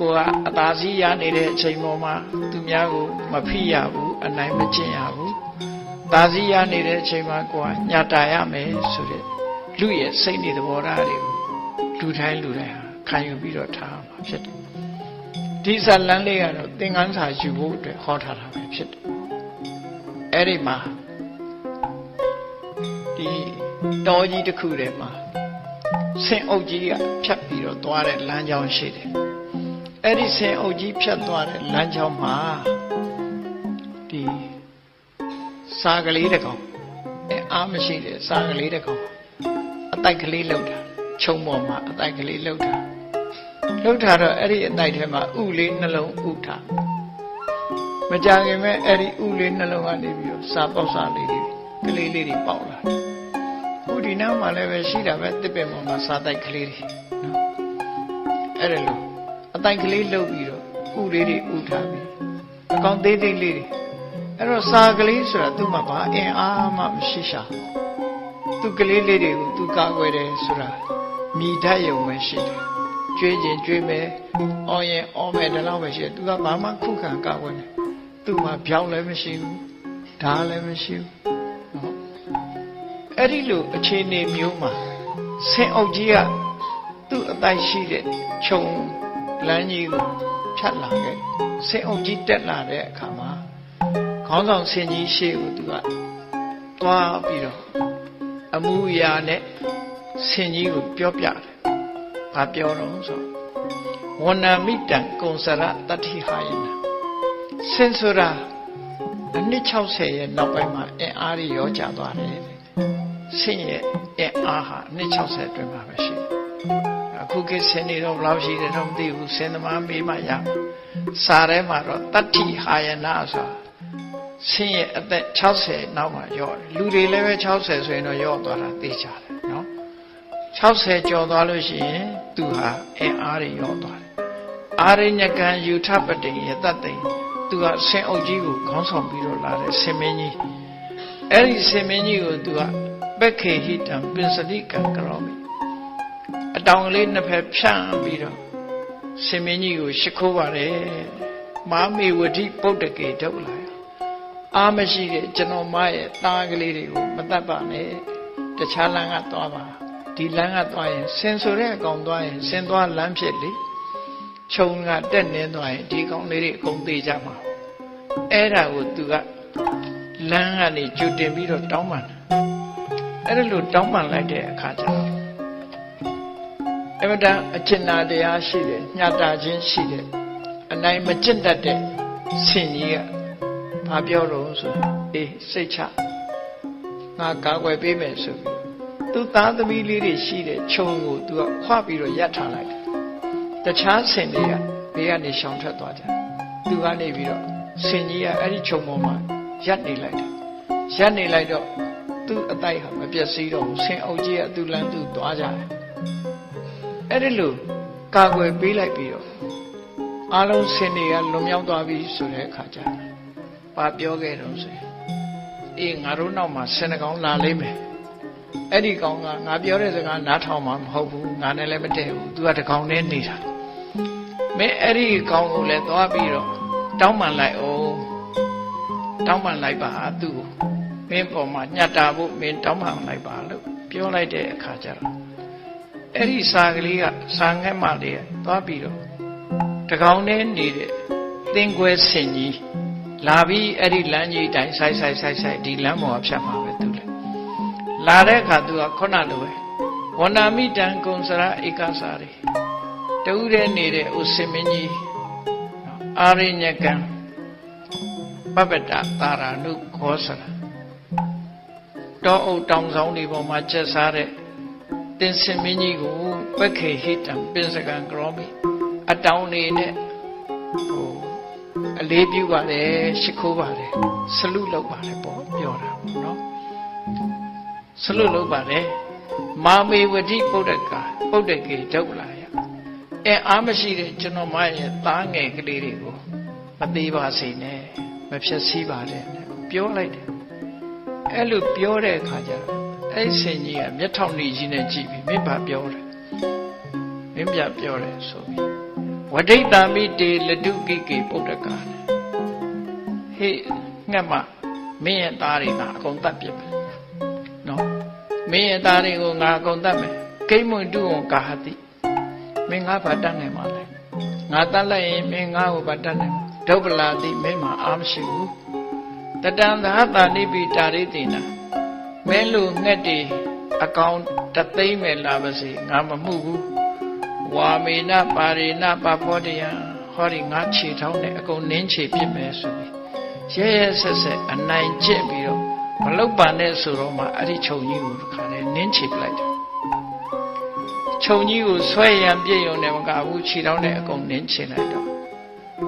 ကိုကအသာစီးရနေတဲ့အချိန်ပေါ်မှာသူများကိုမဖိရဘူးအနိုင်မကျင့်ရဘူးသာစီးရနေတဲ့အချိန်မှာကိုကညှတာရမယ်ဆိုတဲ့လူရဲ့စိတ်နေသဘောထားတွေကိုလူတိုင်းလူတိုင်းဟာခံယူပြီးတော့ထားမှာဖြစ်တယ်ဒီဇာလန်းလေးကတော့သင်္ကန်းစာယူဖို့အတွက်ဟောထားတာပဲဖြစ်တယ်အဲ့ဒီမှာဒီတော်ကြီးတစ်ခုထဲမှာဆင်အုပ်ကြီးကဖြတ်ပြီးတော့သွားတဲ့လမ်းကြောင်းရှိတယ် အဲ့ဒီဆင်အုပ်ကြီးဖြတ်သွားတဲ့လမ်းကြောင်းမှာဒီစာကလေးတစ်ကောင်အဲအားမရှိတဲ့စာကလေးတစ်ကောင်အတိုက်ကလေးလှုပ်တာခြုံပေါ်မှာအတိုက်ကလေးလှုပ်တာလှုပ်တာတော့အဲ့ဒီအတိုက်ထဲမှာဥလေးနှလုံးဥထားမကြခင်မဲ့အဲ့ဒီဥလေးနှလုံးကနေပြီးတော့စာပေါက်စာလေးတွေကလေးလေးတွေပေါက်လာခုဒီနောက်မှာလည်းပဲရှိတာပဲတစ်ပင်ပေါ်မှာစာတိုက်ကလေးတွေနော်အဲ့ဒါလို့ အတိုက်ကလေးလှုပ်ပြီးတော့ဥလေးတွေဥထားပြီးအကောင်သေးသေးလေးတွေအဲ့တော့စာကလေးဆိုတာသူ့မှာဘာအင်အားမှမရှိရှာသူကလေးလေးတွေကိုသူကာကွယ်တယ်ဆိုတာမိတတ်ရုံပဲရှိတယ်ကျွေးခြင်းကျွေးမယ်အော်ရင်အော်မယ်ဒီလောက်ပဲရှိတယ်သူကဘာမှခုခံကာကွယ်တယ်သူ့မှာပြောင်းလည်းမရှိဘူးဓာလည်းမရှိဘူးဟုတ်အဲ့ဒီလိုအခြေအနေမျိုးမှာဆင်အုပ်ကြီးကသူ့အတိုက်ရှိတဲ့ခြုံ လမ်းကြီးကိုဖြတ်လာခဲ့ဆင်အုပ်ကြီးတက်လာတဲ့အခါမှာခေါင်းဆောင်ဆင်ကြီးရှေ့ကိုသူကသွားပြီးတော့အမှုရာနဲ့ဆင်ကြီးကိုပြောပြတယ်။ဘာပြောတော့ဆိုဝဏမိတံကုံစရတတ္ထိဟာယနာဆင်ဆိုတာအနှစ်60ရဲ့နောက်ပိုင်းမှာအင်အားကြီးရောကြသွားတယ်တဲ့။ဆင်ရဲ့အင်အားဟာအနှစ်60အတွင်းမှာပဲရှိတယ်။ အခုခေတ်ဆင်နေတော့ဘယ်လောက်ရှိတယ်တော့မသိဘူးဆင်သမားမေးမှရ။စာထဲမှာတော့တတ္ထိဟာယနာဆိုတာဆင်းရဲ့အသက်60နောက်မှာရော့တယ်လူတွေလည်းပဲ60ဆိုရင်တော့ရော့သွားတာသိကြတယ်နော်60ကျော်သွားလို့ရှိရင်သူဟာအင်အားတွေရော့သွားတယ်အာရိညကံယူထပတိယတတ်တိသူကဆင်းအုပ်ကြီးကိုခေါင်းဆောင်ပြီးတော့လာတဲ့ဆင်မင်းကြီးအဲ့ဒီဆင်မင်းကြီးကိုသူကပက္ခေဟိတံပင်စတိကံကရောမိအ တောင်ကလေးနှစ်ဖက်ဖြန့်ပြီးတော့ဆင်မင်းကြီးကို ရှ िख ိုးပါတယ်မာမေဝတိပုဒ္ဒကေထုတ်လာအားမရှိတဲ့ကျွန်တော်မရဲ့သားကလေးတွေကိုမတတ်ပါနဲ့တခြားလမ်းကသွားပါဒီလမ်းကသွားရင်ဆင်ဆိုတဲ့အကောင်သွားရင်ဆင်သွားလမ်းဖြစ်လေခြုံကတက်နေသွားရင်ဒီကောင်လေးတွေအကုန်သေးကြမှာအဲ့ဒါကိုသူကလမ်းကနေကြွတင်ပြီးတော့တောင်းပန်တယ်အဲ့ဒါလို့တောင်းပန်လိုက်တဲ့အခါကျတော့ အမတန်အကျဉ်းနာတရားရှိတယ်ညှတာခြင်းရှိတယ်အနိုင်မကျင့်တတ်တဲ့ဆင်ကြီးကဘာပြောတော့ဆိုအေးစိတ်ချငါကာကွယ်ပေးမယ်ဆိုပြီးသူသားသမီးလေးတွေရှိတဲ့ခြုံကိုသူကခွပြီးတော့ရပ်ထားလိုက်တယ်တခြားဆင်တွေကဘေးကနေရှောင်ထွက်သွားကြတယ်သူကနေပြီးတော့ဆင်ကြီးကအဲ့ဒီခြုံပေါ်မှာရပ်နေလိုက်တယ်ရပ်နေလိုက်တော့သူ့အတိုက်ဟာမပြည့်စည်တော့ဘူးဆင်အုပ်ကြီးကသူ့လမ်းသူ့သွားကြတယ် အဲ့ဒီလိုကာကွယ်ပေးလိုက်ပြီးတော့အားလုံးဆင်တွေကလွန်မြောက်သွားပြီဆိုတဲ့အခါကျတော့ဘာပြောခဲ့တော့ဆိုရင်အေးငါတို့နောက်မှာဆင်နှကောင်လာလိမ့်မယ်အဲ့ဒီကောင်ကငါပြောတဲ့စကားနားထောင်မှာမဟုတ်ဘူးငါနဲ့လည်းမတည့်ဘူး तू ကတကောင်နဲ့နေတာမင်းအဲ့ဒီကောင်ကိုလည်းသွားပြီးတော့တောင်းပန်လိုက်အောင်တောင်းပန်လိုက်ပါသူ့ကိုမင်းပေါ်မှာညှတ်တာဖို့မင်းတောင်းပန်လိုက်ပါလို့ပြောလိုက်တဲ့အခါကျတော့ အဲ့ဒီစာကလေးကစာငက်မလေးကသွားပြီးတော့တကောင်နဲ့နေတဲ့သင်္ကွဲဆင်ကြီးလာပြီးအဲ့ဒီလမ်းကြီးတိုင်းဆိုင်ဆိုင်ဆိုင်ဆိုင်ဒီလမ်းပေါ်ကဖြတ်မှာပဲသူလေလာတဲ့အခါသူကခုနလိုပဲဝန္နာမိတံကုံစရဧကစာရီတူးတဲ့နေတဲ့ဥစင်မင်းကြီးအာရိညကံပပတ္တတာရာနုခောစရတောအုပ်တောင်ဆောင်တွေပေါ်မှာကျက်စားတဲ့ တင်စင်မင်းကြီးကိုပက္ခေဟိတံပင်စကံကရောမိအတောင်နေနဲ့ဟိုအလေးပြုပါတယ်ရှိခိုးပါတယ်ဆလူလုပ်ပါတယ်ပေါ့ပြောတာပေါ့နော်ဆလူလုပ်ပါတယ်မာမေဝတိပုဒ္ဒကပုဒ္ဒကေဒုက္ခလာယအဲအားမရှိတဲ့ကျွန်တော်မရဲ့သားငယ်ကလေးတွေကိုမသေးပါစေနဲ့မဖြစ်စည်းပါနဲ့ပြောလိုက်တယ်အဲ့လိုပြောတဲ့အခါကျတော့ အဲ့ဆင်ကြီးကမျက်ထောင်နေကြီးနဲ့ကြည့်ပြီးမင်းဘာပြောတယ်မင်းပြပြောတယ်ဆိုပြီးဝဒိတံမိတေလတုကိကေပုဒ္ဒကာဟေးငှက်မမင်းရဲ့သားတွေကအကုန်တတ်ပြစ်မယ်နော်မင်းရဲ့သားတွေကိုငါအကုန်တတ်မယ်ကိမွန်တုံကာဟတိမင်းငါဘာတတ်နိုင်မှာလဲငါတတ်လိုက်ရင်မင်းငါ့ကိုဘာတတ်နိုင်မှာဒုဗ္ဗလာတိမင်းမှာအားမရှိဘူးတတံသာတာနိပိတာရိတိနာ မင်းလူငှက်တွေအကောင်တသိမ့်မယ်လာပါစေငါမမှုဘူးဝါမေနပါရိနပဖောတယဟောဒီငါခြေထောင်းနဲ့အကုန်နင်းခြေပြစ်မယ်ဆိုပြီးရဲရဲဆက်ဆက်အနိုင်ကျင့်ပြီးတော့မလုတ်ပါနဲ့ဆိုတော့မှအဲ့ဒီခြုံကြီးကိုခါနဲ့နင်းခြေပလိုက်တယ်ခြုံကြီးကိုဆွဲရန်ပြည့်ရုံနဲ့မကဘူးခြေထောင်းနဲ့အကုန်နင်းခြေလိုက်တော့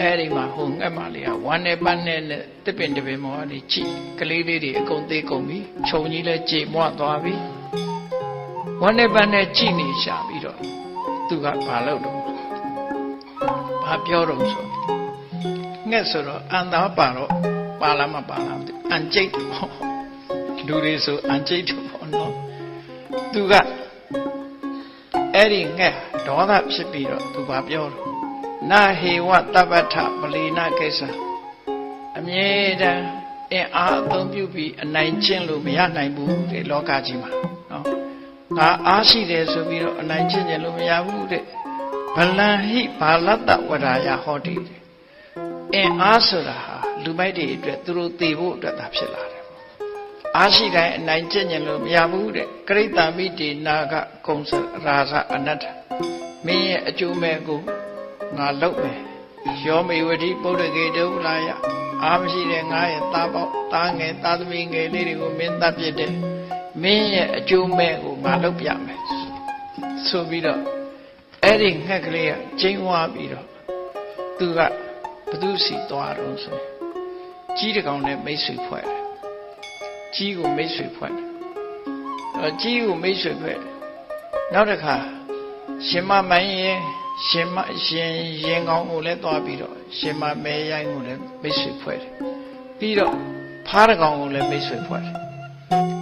အဲ့ဒီမှာဟိုငှက်မလေးကဝမ်းနဲ့ပန်းနဲ့တစ်ပင်တစ်ပင်မော်လေးကြည့်ကလေးလေးတွေအကုန်သေးကုန်ပြီခြုံကြီးလည်းကြေမွသွားပြီဝမ်းနဲ့ပန်းနဲ့ကြည့်နေရှာပြီးတော့သူကဘာလုပ်တော့ဘာပြောတော့ဆိုငှက်ဆိုတော့အန်သားပါတော့ပါလားမပါလားမသိအန်ကျိတ်ပေါ့လူတွေဆိုအန်ကျိတ်တော့ပေါ့နော်သူကအဲ့ဒီငှက်ဒေါသဖြစ်ပြီးတော့သူဘာပြောတော့ နာဟေဝတပ္ပထပလီနာကိစ္စအမြဲတမ်းအင်အားအသုံးပြုပြီးအနိုင်ကျင့်လို့မရနိုင်ဘူးဒီလောကကြီးမှာနော်ငါအားရှိတယ်ဆိုပြီးတော့အနိုင်ကျင့်ကြလို့မရဘူးတဲ့ဗလံဟိဘာလတ္တဝရာယဟောတိတဲ့အင်အားဆိုတာဟာလူမိုက်တွေအတွက်သူတို့သိဖို့အတွက်သာဖြစ်လာတယ်အားရှိတိုင်းအနိုင်ကျင့်ကြလို့မရဘူးတဲ့ကရိတံမိတေနာကကုံစရာဇအနတ္ထမင်းရဲ့အကျိုးမဲ့ကို ငါလုပ်မယ်ယောမေဝတိပုဒ္ဒကေတုလာယအားမရှိတဲ့ငါရဲ့သားပေါသားငယ်သားသမီးငယ်လေးတွေကိုမင်းတတ်ပြတဲ့မင်းရဲ့အကျိုးမဲ့ကိုငါလုပ်ပြမယ်ဆိုပြီးတော့အဲ့ဒီငှက်ကလေးကကျင်းဝါပြီးတော့သူကဘသူစီသွားတော့ဆိုကြီးတကောင်နဲ့မိတ်ဆွေဖွဲ့တယ်ကြီးကိုမိတ်ဆွေဖွဲ့တယ်အဲကြီးကိုမိတ်ဆွေဖွဲ့နောက်တစ်ခါရှင်မမိုင်းရင် ရှင်မရှင်ရင်ကောင်းကိုလည်းသွားပြီးတော့ရှင်မမဲရိုင်းကိုလည်းမိတ်ဆွေဖွဲ့တယ်ပြီးတော့ဖားတကောင်ကိုလည်းမိတ်ဆွေဖွဲ့တယ်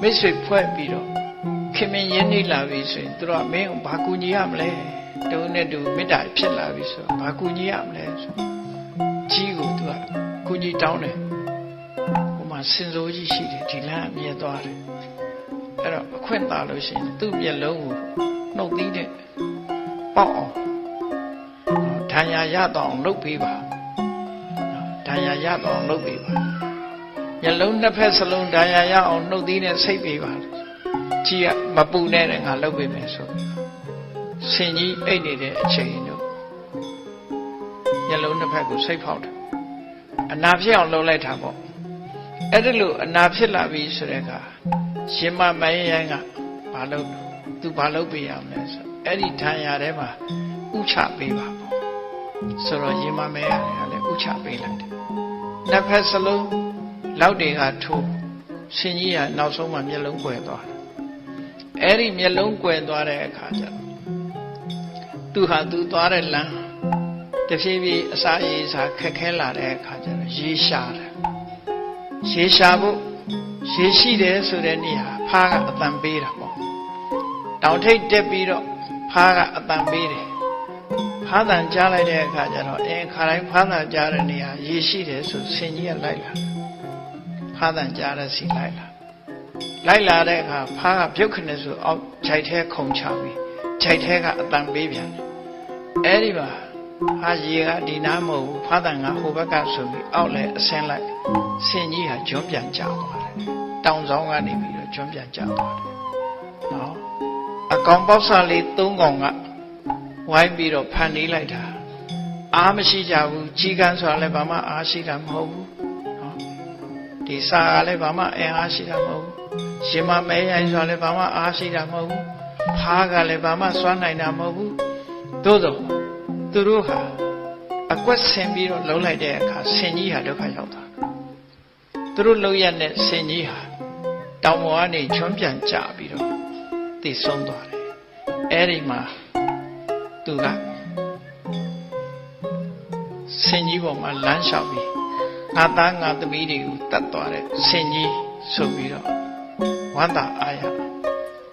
မိတ်ဆွေဖွဲ့ပြီးတော့ခင်မင်းရင်းနေလာပြီဆိုရင်သူတို့ကမင်းကိုဘာကူညီရမလဲတုံးနဲ့တူမေတ္တာဖြစ်လာပြီဆိုတော့ဘာကူညီရမလဲဆိုကြီးကိုသူကကူညီတောင်းတယ်ဟိုမှာစင်စိုးကြီးရှိတယ်ဒီလမ်းအမြဲသွားတယ်အဲ့တော့အခွင့်သာလို့ရှိရင်သူ့မျက်လုံးကိုနှုတ်သီးတဲ့ပေါက်အောင် ဒဏ်ရာရတော့အောင်လုပ်ပေးပါဒဏ်ရာရတော့အောင်လုပ်ပေးပါမျက်လုံးနှစ်ဖက်စလုံးဒဏ်ရာရအောင်နှုတ်သီးနဲ့ဆိတ်ပေးပါကြီးကမပူနဲ့ငါလုပ်ပေးမယ်ဆိုဆင်ကြီးအိတ်နေတဲ့အချိန်တို့မျက်လုံးနှစ်ဖက်ကိုဆိတ်ဖောက်တယ်အနာဖြစ်အောင်လုပ်လိုက်တာပေါ့အဲ့ဒါလို့အနာဖြစ်လာပြီဆိုတဲ့အခါရှင်မမယင်းရိုင်းကဘာလုပ်သူဘာလုပ်ပေးရမလဲဆိုအဲ့ဒီထံရထဲမှာဥချပေးပါပေါ့ ဆိုတော့ရင်မမဲရတယ်ကလည်းဥချပေးလိုက်တယ်နှစ်ဖက်စလုံးလောက်တွေကထိုးဆင်ကြီးကနောက်ဆုံးမှမျက်လုံးကွယ်သွားတယ်အဲ့ဒီမျက်လုံးကွယ်သွားတဲ့အခါကျတော့သူဟာသူသွားတဲ့လမ်းတဖြည်းဖြည်းအစာရေးစာခက်ခဲလာတဲ့အခါကျတော့ရေရှာတယ်ရေရှာဖို့ရေရှိတယ်ဆိုတဲ့နေရာဖားကအတန်ပေးတာပေါ့တောင်ထိပ်တက်ပြီးတော့ဖားကအတန်ပေးတယ် ဖားတန်ကြားလိုက်တဲ့အခါကျတော့အင်းခါတိုင်းဖားတန်ကြားတဲ့နေရာရေရှိတယ်ဆိုဆင်ကြီးကလိုက်လာဖားတန်ကြားတဲ့စီလိုက်လာလိုက်လာတဲ့အခါဖားကပြုတ်ခနဲ့ဆိုအောက်ခြိုက်ထဲခုံချပြီးခြိုက်ထဲကအတန်ပေးပြန်တယ်အဲ့ဒီမှာဟာရေကဒီနားမဟုတ်ဘူးဖားတန်ကဟိုဘက်ကဆိုပြီးအောက်လဲအဆင်းလိုက်ဆင်ကြီးဟာကျွန်းပြန်ကျသွားတယ်တောင်ဆောင်ကနေပြီးတော့ကျွန်းပြန်ကျသွားတယ်နော်အကောင်ပေါက်စားလေး၃ကောင်က ဝိုင်းပြီးတော့ဖန်နေလိုက်တာအားမရှိကြဘူးကြီးကန်းဆိုတာလည်းဘာမှအားရှိတာမဟုတ်ဘူးနော်ဒီစာကလည်းဘာမှအင်အားရှိတာမဟုတ်ဘူးရှင်မမဲရိုင်းဆိုတာလည်းဘာမှအားရှိတာမဟုတ်ဘူးဖားကလည်းဘာမှစွမ်းနိုင်တာမဟုတ်ဘူးသို့တော့သူတို့ဟာအကွက်ဆင်ပြီးတော့လုံလိုက်တဲ့အခါဆင်ကြီးဟာဒုက္ခရောက်သွားသူတို့လုံရတဲ့ဆင်ကြီးဟာတောင်ပေါ်ကနေချွန်းပြန်ကြပြီးတော့တည်ဆုံးသွားတယ်အဲ့ဒီမှာ သူကဆင်ကြီးပေါ်မှာလမ်းလျှောက်ပြီးငါသားငါသမီးတွေကိုတတ်သွားတဲ့ဆင်ကြီးဆိုပြီးတော့ဝန္တာအာရ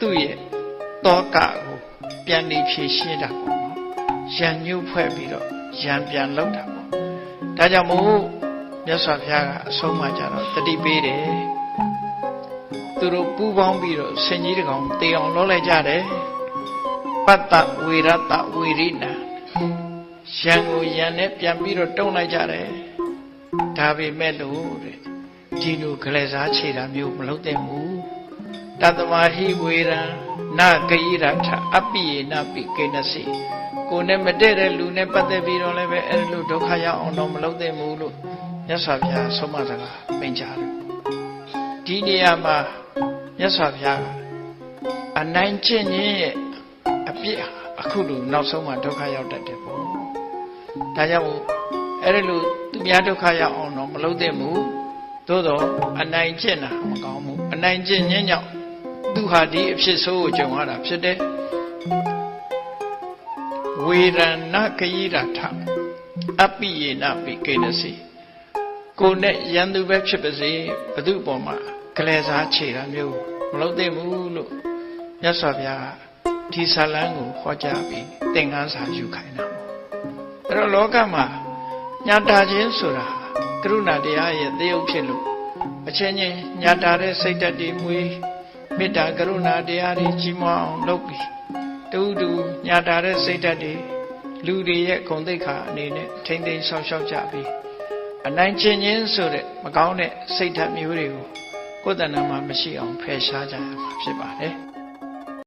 သူ့ရဲ့တောကကိုပြန်နေဖြည့်ရှင်းတာပေါ့နော်ရန်ညှို့ဖွဲ့ပြီးတော့ရံပြန်လောက်တာပေါ့ဒါကြောင့်မို့မြတ်စွာဘုရားကအဆုံးမကြတော့တတိပေးတယ်သူတို့ပူးပေါင်းပြီးတော့ဆင်ကြီးတကောင်တေအောင်လုပ်လိုက်ကြတယ် ပတ္တဝေရတဝေရိနာရံကိုရံနဲ့ပြန်ပြီးတော့တုံးလိုက်ကြတယ်ဒါပေမဲ့လို့တဲ့ဒီလိုကလေးစားခြေတာမျိုးမလုပ်သင့်ဘူးတတမဟိဝေရံနဂိရထအပိယေနပိကိနစီကိုယ်နဲ့မတည့်တဲ့လူနဲ့ပတ်သက်ပြီးတော့လည်းပဲအဲ့လိုဒုက္ခရောက်အောင်တော့မလုပ်သင့်ဘူးလို့မြတ်စွာဘုရားဆုံးမစကားပင်ကြားတယ်ဒီနေရာမှာမြတ်စွာဘုရားကအနိုင်ကျင့်ခြင်းရဲ့ အပြစ်ဟာအခုလိုနောက်ဆုံးမှဒုက္ခရောက်တတ်တယ်ပေါ့ဒါကြောင့်မို့အဲ့ဒီလိုသူများဒုက္ခရောက်အောင်တော့မလုပ်သင့်ဘူးသို့တော့အနိုင်ကျင့်တာမကောင်းဘူးအနိုင်ကျင့်ခြင်းကြောင့်သူဟာဒီအဖြစ်ဆိုးကိုကြုံရတာဖြစ်တယ်ဝေရဏက yi ရထအပိယေနပိကိနစီကိုယ်နဲ့ရန်သူပဲဖြစ်ပါစေဘု து ပေါ်မှာကလေးစားခြေတာမျိုးမလုပ်သင့်ဘူးလို့မြတ်စွာဘုရား ဒီဇာလန်းကိုဟောကြားပြီးသင်္ကန်းစာယူခိုင်းတာပေါ့အဲ့တော့လောကမှာညာတာခြင်းဆိုတာကရုဏာတရားရဲ့သရုပ်ဖြစ်လို့အချင်းချင်းညာတာတဲ့စိတ်ဓာတ်တွေမွေးမေတ္တာကရုဏာတရားတွေကြီးမွားအောင်လုပ်ပြီးတူတူညာတာတဲ့စိတ်ဓာတ်တွေလူတွေရဲ့ဂုဏ်သိက္ခာအနေနဲ့ထိမ့်သိမ်းဆောက်ရှောက်ကြပြီးအနိုင်ကျင့်ခြင်းဆိုတဲ့မကောင်းတဲ့စိတ်ဓာတ်မျိုးတွေကိုကိုယ်တဏ္ဍာမှာမရှိအောင်ဖယ်ရှားကြရမှာဖြစ်ပါတယ်